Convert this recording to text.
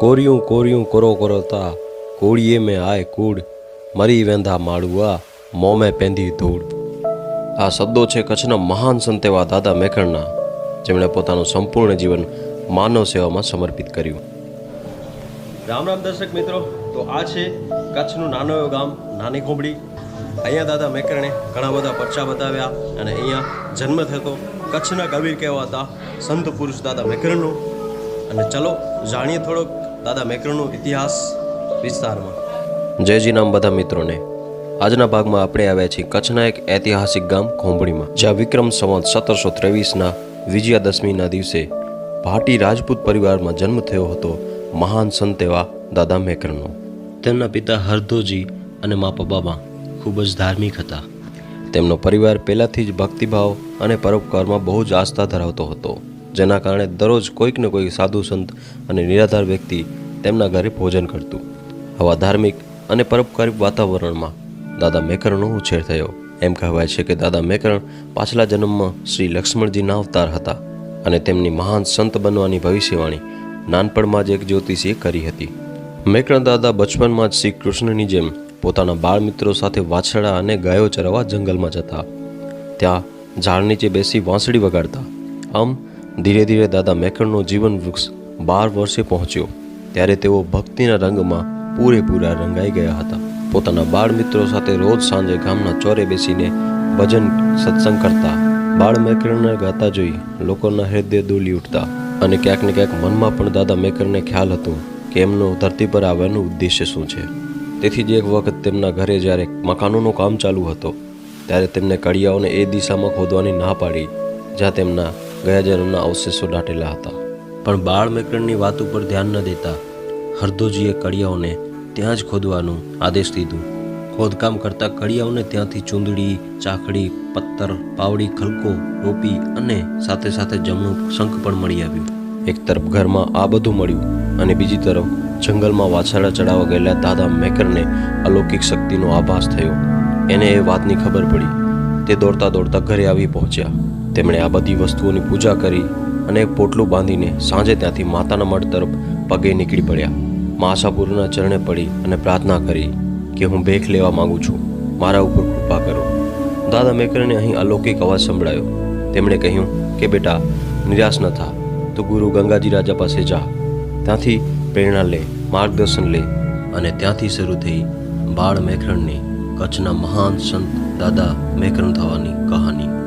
કોરિયું કોરિયું કરો કરોતા કોળીએ મેં આય કૂડ, મરી વેંધા માળુઆ, મોમે પેંધી ધૂળ. આ શબ્દો છે કચ્છના મહાન સંત એવા દાદા મેખણના જેમણે પોતાનું સંપૂર્ણ જીવન માનવ સેવામાં સમર્પિત કર્યું. રામ રામ દર્શક મિત્રો, તો આ છે કચ્છનું નાનો એવું ગામ, નાની ખોબડી. અહીંયા દાદા મેકરણે ઘણા બધા પરચા બતાવ્યા અને અહીંયા જન્મ થતો કચ્છના કબીર કહેવાતા સંત પુરુષ દાદા મેકરણનો અને ચલો જાણીએ થોડોક દાદા મેક્રોનો ઇતિહાસ વિસ્તારમાં. જયજી નામ બધા મિત્રોને. આજના ભાગમાં આપણે આવ્યા છીએ કચ્છના એક ઐતિહાસિક ગામ ખોંભણીમાં જ્યાં વિક્રમ સંવત સત્તરસો ત્રેવીસના વિજયાદશમીના દિવસે ભાટી રાજપૂત પરિવારમાં જન્મ થયો હતો મહાન સંત એવા દાદા મેકરનો. તેમના પિતા હરધોજી અને મા બાબા ખૂબ જ ધાર્મિક હતા. તેમનો પરિવાર પહેલાંથી જ ભક્તિભાવ અને પરોપકારમાં બહુ જ આસ્થા ધરાવતો હતો. જેના કારણે દરરોજ કોઈક ને કોઈક સાધુ સંત અને નિરાધાર વ્યક્તિ તેમના ઘરે ભોજન કરતું. આવા ધાર્મિક અને પરોપકારી વાતાવરણમાં દાદા મેકરણનો ઉછેર થયો. એમ કહેવાય છે કે દાદા મેકરણ પાછલા જન્મમાં શ્રી લક્ષ્મણજીના અવતાર હતા અને તેમની મહાન સંત બનવાની ભવિષ્યવાણી નાનપણમાં જ એક જ્યોતિષીએ કરી હતી. મેકરણ દાદા બચપનમાં જ શ્રી કૃષ્ણની જેમ પોતાના બાળ મિત્રો સાથે વાછડા અને ગાયો ચરાવવા જંગલમાં જતા. ત્યાં ઝાડ નીચે બેસી વાંસળી વગાડતા. આમ ધીરે ધીરે દાદા મેકરણનો જીવન વૃક્ષ બાર વર્ષે પહોંચ્યો. ત્યારે તેઓ ભક્તિના રંગમાં પૂરેપૂરા રંગાઈ ગયા હતા. પોતાના બાળ મિત્રો સાથે રોજ સાંજે ગામના ચોરે બેસીને ભજન સત્સંગ કરતા. બાળ મેકરણને ગાતા જોઈ લોકોના હૃદય દોલી ઉઠતા અને ક્યાંક ને ક્યાંક મનમાં પણ દાદા મેકરને ખ્યાલ હતું કે એમનો ધરતી પર આવવાનું ઉદ્દેશ્ય શું છે. તેથી જ એક વખત તેમના ઘરે જ્યારે મકાનોનું કામ ચાલુ હતો, ત્યારે તેમને કડિયાઓને એ દિશામાં ખોદવાની ના પાડી, જ્યાં તેમના ગયા જન્મના અવશેષો દાટેલા હતા. પણ બાળ મેકરણની વાત ઉપર ધ્યાન ન દેતા હરદોજીએ કડિયાઓને ત્યાં જ ખોદવાનું આદેશ દીધું. ખોદકામ કરતા કડિયાઓને ત્યાંથી ચૂંદડી ચાકડી પત્તર પાવડી, ખલકો, ટોપી અને સાથે સાથે જમણું શંખ પણ મળી આવ્યું. એક તરફ ઘરમાં આ બધું મળ્યું અને બીજી તરફ જંગલમાં વાછરડા ચડાવવા ગયેલા દાદા મેકરને અલૌકિક શક્તિનો આભાસ થયો. એને એ વાતની ખબર પડી. તે દોડતા દોડતા ઘરે આવી પહોંચ્યા. તેમણે આ બધી વસ્તુઓની પૂજા કરી અને પોટલું બાંધીને સાંજે ત્યાંથી માતાના મઠ તરફ પગે નીકળી પડ્યા. મા આશાપુરના ચરણે પડી અને પ્રાર્થના કરી કે હું ભેખ લેવા માંગુ છું. મારા ઉપર કૃપા કરો. દાદા મેકરને અહીં અલૌકિક અવાજ સંભળાયો. તેમણે કહ્યું કે બેટા, નિરાશ ન થા. તું ગુરુ ગંગાજી રાજા પાસે જા. ત્યાંથી પ્રેરણા લે, માર્ગદર્શન લે અને ત્યાંથી શરૂ થઈ બાળ મેખરણની કચ્છના મહાન સંત દાદા મેકરણ થવાની કહાની.